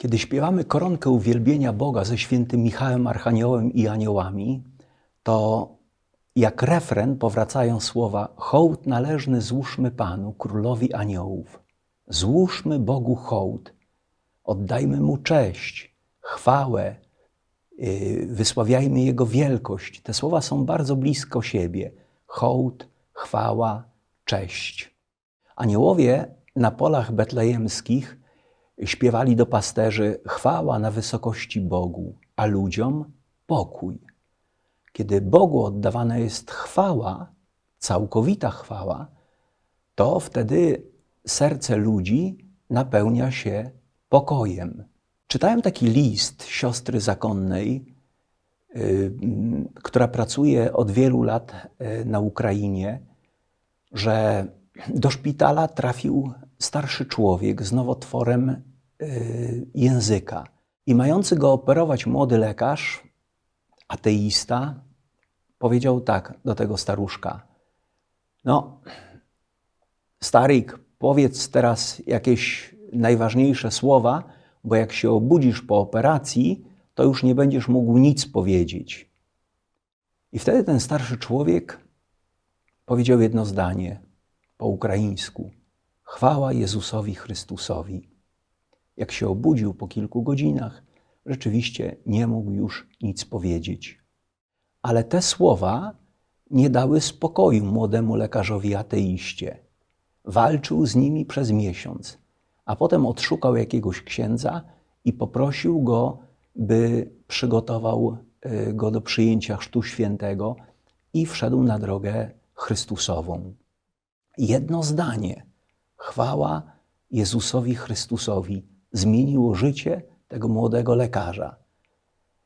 Kiedy śpiewamy koronkę uwielbienia Boga ze świętym Michałem Archaniołem i aniołami, to jak refren powracają słowa hołd należny złóżmy Panu, Królowi Aniołów. Złóżmy Bogu hołd, oddajmy Mu cześć, chwałę, yy, wysławiajmy Jego wielkość. Te słowa są bardzo blisko siebie. Hołd, chwała, cześć. Aniołowie na polach betlejemskich śpiewali do pasterzy chwała na wysokości Bogu, a ludziom pokój. Kiedy Bogu oddawana jest chwała, całkowita chwała, to wtedy serce ludzi napełnia się pokojem. Czytałem taki list siostry zakonnej, yy, która pracuje od wielu lat yy, na Ukrainie, że do szpitala trafił starszy człowiek z nowotworem języka. I mający go operować młody lekarz, ateista, powiedział tak do tego staruszka: No, staryk, powiedz teraz jakieś najważniejsze słowa, bo jak się obudzisz po operacji, to już nie będziesz mógł nic powiedzieć. I wtedy ten starszy człowiek powiedział jedno zdanie po ukraińsku: Chwała Jezusowi Chrystusowi. Jak się obudził po kilku godzinach, rzeczywiście nie mógł już nic powiedzieć. Ale te słowa nie dały spokoju młodemu lekarzowi ateiście. Walczył z nimi przez miesiąc, a potem odszukał jakiegoś księdza i poprosił go, by przygotował y, go do przyjęcia Chrztu Świętego i wszedł na drogę Chrystusową. Jedno zdanie, chwała Jezusowi Chrystusowi, zmieniło życie tego młodego lekarza.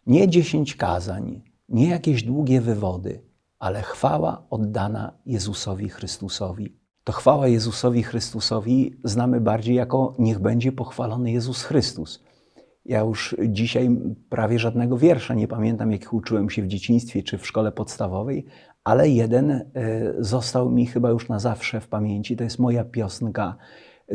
Nie dziesięć kazań, nie jakieś długie wywody, ale chwała oddana Jezusowi Chrystusowi. To chwała Jezusowi Chrystusowi znamy bardziej jako niech będzie pochwalony Jezus Chrystus. Ja już dzisiaj prawie żadnego wiersza nie pamiętam, jakich uczyłem się w dzieciństwie czy w szkole podstawowej, ale jeden e, został mi chyba już na zawsze w pamięci. To jest moja piosenka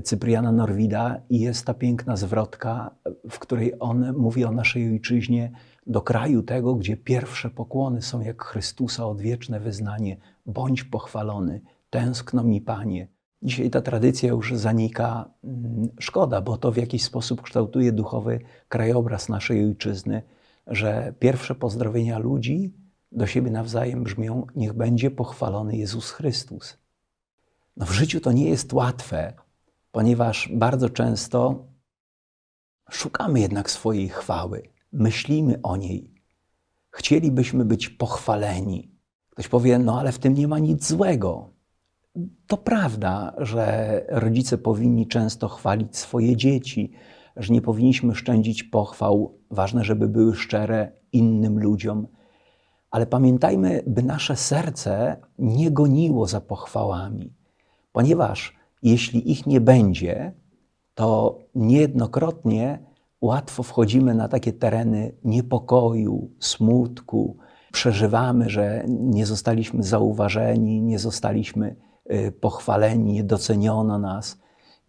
Cypriana Norwida i jest ta piękna zwrotka, w której on mówi o naszej ojczyźnie do kraju tego, gdzie pierwsze pokłony są jak Chrystusa odwieczne wyznanie. Bądź pochwalony, tęskno mi Panie. Dzisiaj ta tradycja już zanika. Szkoda, bo to w jakiś sposób kształtuje duchowy krajobraz naszej ojczyzny, że pierwsze pozdrowienia ludzi do siebie nawzajem brzmią: Niech będzie pochwalony Jezus Chrystus. No w życiu to nie jest łatwe, ponieważ bardzo często szukamy jednak swojej chwały, myślimy o niej, chcielibyśmy być pochwaleni. Ktoś powie: No, ale w tym nie ma nic złego. To prawda, że rodzice powinni często chwalić swoje dzieci, że nie powinniśmy szczędzić pochwał, ważne, żeby były szczere innym ludziom. Ale pamiętajmy, by nasze serce nie goniło za pochwałami, ponieważ jeśli ich nie będzie, to niejednokrotnie łatwo wchodzimy na takie tereny niepokoju, smutku, przeżywamy, że nie zostaliśmy zauważeni, nie zostaliśmy y, pochwaleni, nie doceniono nas.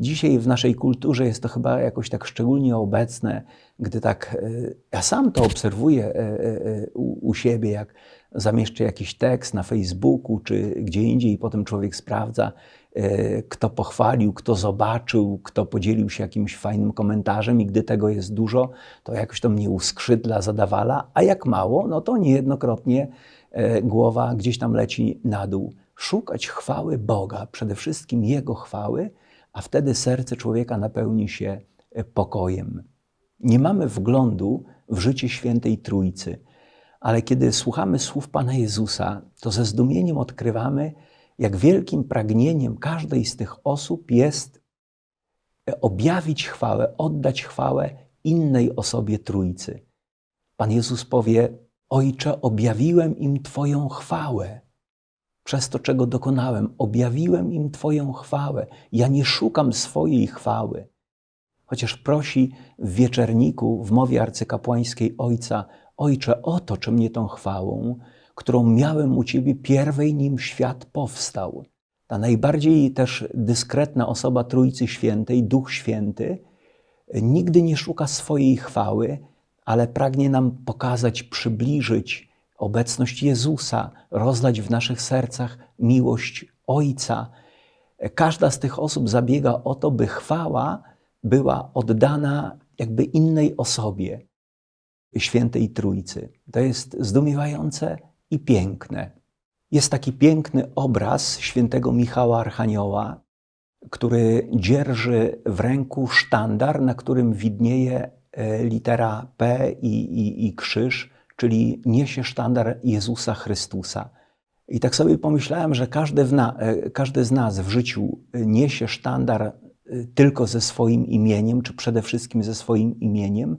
Dzisiaj w naszej kulturze jest to chyba jakoś tak szczególnie obecne, gdy tak, y, ja sam to obserwuję y, u siebie, jak zamieszczę jakiś tekst na Facebooku czy gdzie indziej i potem człowiek sprawdza, kto pochwalił, kto zobaczył, kto podzielił się jakimś fajnym komentarzem i gdy tego jest dużo, to jakoś to mnie uskrzydla, zadawala, a jak mało, no to niejednokrotnie głowa gdzieś tam leci na dół. Szukać chwały Boga, przede wszystkim Jego chwały, a wtedy serce człowieka napełni się pokojem. Nie mamy wglądu w życie świętej Trójcy, ale kiedy słuchamy słów Pana Jezusa, to ze zdumieniem odkrywamy, jak wielkim pragnieniem każdej z tych osób jest objawić chwałę, oddać chwałę innej osobie Trójcy. Pan Jezus powie: Ojcze, objawiłem im Twoją chwałę. Przez to, czego dokonałem, objawiłem im Twoją chwałę. Ja nie szukam swojej chwały. Chociaż prosi w wieczerniku, w mowie arcykapłańskiej Ojca: Ojcze, otocz mnie tą chwałą, którą miałem u Ciebie pierwej, nim świat powstał. Ta najbardziej też dyskretna osoba Trójcy Świętej, Duch Święty, nigdy nie szuka swojej chwały, ale pragnie nam pokazać, przybliżyć obecność Jezusa, rozlać w naszych sercach miłość Ojca. Każda z tych osób zabiega o to, by chwała była oddana jakby innej osobie, świętej Trójcy. To jest zdumiewające i piękne. Jest taki piękny obraz świętego Michała Archanioła, który dzierży w ręku sztandar, na którym widnieje e, litera P i, i, i krzyż, czyli niesie sztandar Jezusa Chrystusa. I tak sobie pomyślałem, że każdy, na, e, każdy z nas w życiu niesie sztandar e, tylko ze swoim imieniem, czy przede wszystkim ze swoim imieniem,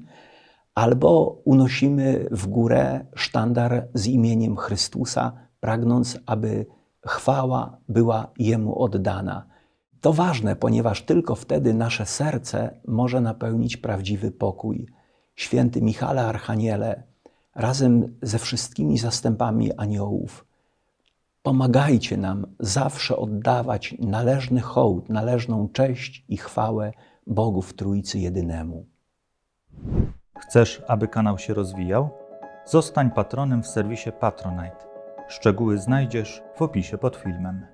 albo unosimy w górę sztandar z imieniem Chrystusa, pragnąc, aby chwała była Jemu oddana. To ważne, ponieważ tylko wtedy nasze serce może napełnić prawdziwy pokój. Święty Michale Archaniele, razem ze wszystkimi zastępami aniołów, pomagajcie nam zawsze oddawać należny hołd, należną cześć i chwałę Bogu w Trójcy Jedynemu. Chcesz, aby kanał się rozwijał? Zostań patronem w serwisie Patronite. Szczegóły znajdziesz w opisie pod filmem.